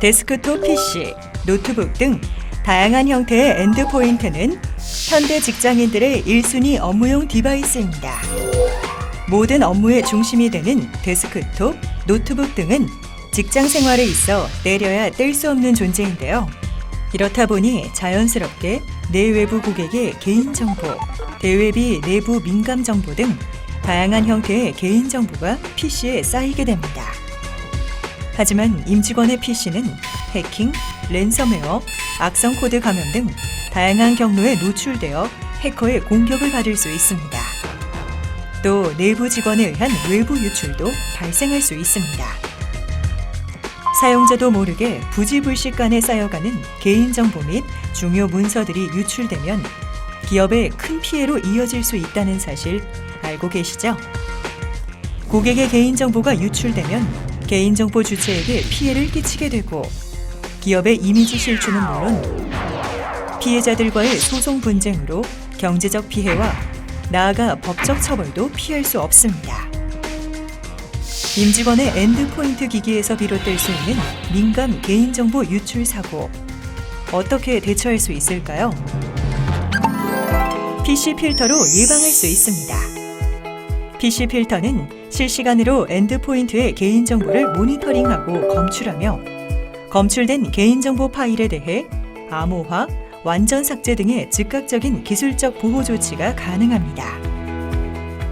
데스크톱 PC, 노트북 등 다양한 형태의 엔드포인트는 현대 직장인들의 1순위 업무용 디바이스입니다. 모든 업무의 중심이 되는 데스크톱, 노트북 등은 직장 생활에 있어 내려야 뗄 수 없는 존재인데요. 이렇다 보니 자연스럽게 내외부 고객의 개인정보, 대외비 내부 민감 정보 등 다양한 형태의 개인정보가 PC에 쌓이게 됩니다. 하지만 임직원의 PC는 해킹, 랜섬웨어, 악성 코드 감염 등 다양한 경로에 노출되어 해커의 공격을 받을 수 있습니다. 또 내부 직원에 의한 외부 유출도 발생할 수 있습니다. 사용자도 모르게 부지불식 간에 쌓여가는 개인정보 및 중요 문서들이 유출되면 기업에 큰 피해로 이어질 수 있다는 사실 알고 계시죠? 고객의 개인정보가 유출되면 개인정보 주체에게 피해를 끼치게 되고 기업의 이미지 실추는 물론 피해자들과의 소송 분쟁으로 경제적 피해와 나아가 법적 처벌도 피할 수 없습니다. 임직원의 엔드포인트 기기에서 비롯될 수 있는 민감 개인정보 유출 사고 어떻게 대처할 수 있을까요? PC 필터로 예방할 수 있습니다. PC 필터는 실시간으로 엔드포인트의 개인정보를 모니터링하고 검출하며 검출된 개인정보 파일에 대해 암호화, 완전 삭제 등의 즉각적인 기술적 보호 조치가 가능합니다.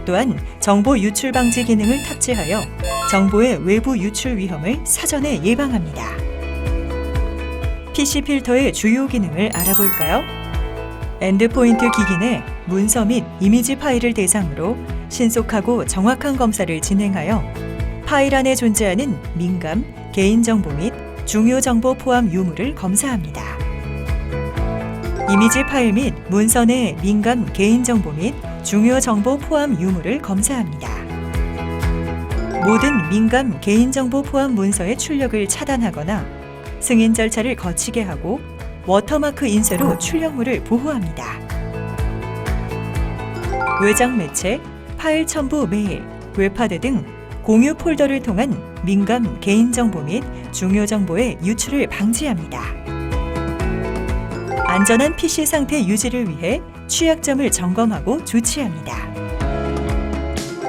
또한 정보 유출 방지 기능을 탑재하여 정보의 외부 유출 위험을 사전에 예방합니다. PC 필터의 주요 기능을 알아볼까요? 엔드포인트 기기 내 문서 및 이미지 파일을 대상으로 신속하고 정확한 검사를 진행하여 파일 안에 존재하는 민감, 개인정보 및 중요 정보 포함 유무를 검사합니다. 이미지 파일 및 문서 내 민감, 개인정보 및 중요 정보 포함 유무를 검사합니다. 모든 민감, 개인정보 포함 문서의 출력을 차단하거나 승인 절차를 거치게 하고 워터마크 인쇄로 출력물을 보호합니다. 외장 매체, 파일 첨부 메일, 웹하드 등 공유 폴더를 통한 민감 개인정보 및 중요 정보의 유출을 방지합니다. 안전한 PC 상태 유지를 위해 취약점을 점검하고 조치합니다.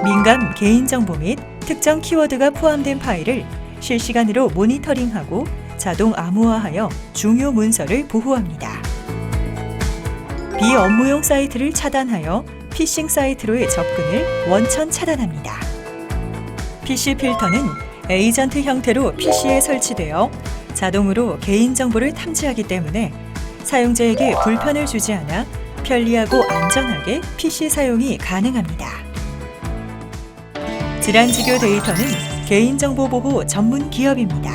민감 개인정보 및 특정 키워드가 포함된 파일을 실시간으로 모니터링하고 자동 암호화하여 중요 문서를 보호합니다. 비업무용 사이트를 차단하여 피싱 사이트로의 접근을 원천 차단합니다. PC 필터는 에이전트 형태로 PC에 설치되어 자동으로 개인정보를 탐지하기 때문에 사용자에게 불편을 주지 않아 편리하고 안전하게 PC 사용이 가능합니다. 질환지교 데이터는 개인정보 보호 전문 기업입니다.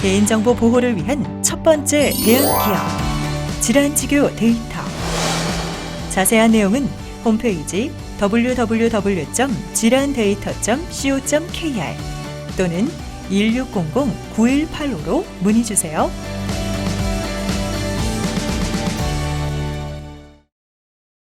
개인정보 보호를 위한 첫 번째 대응 기업 질환지교 데이터 자세한 내용은 홈페이지 www.질환데이터.co.kr 또는 1600-9185로 문의 주세요.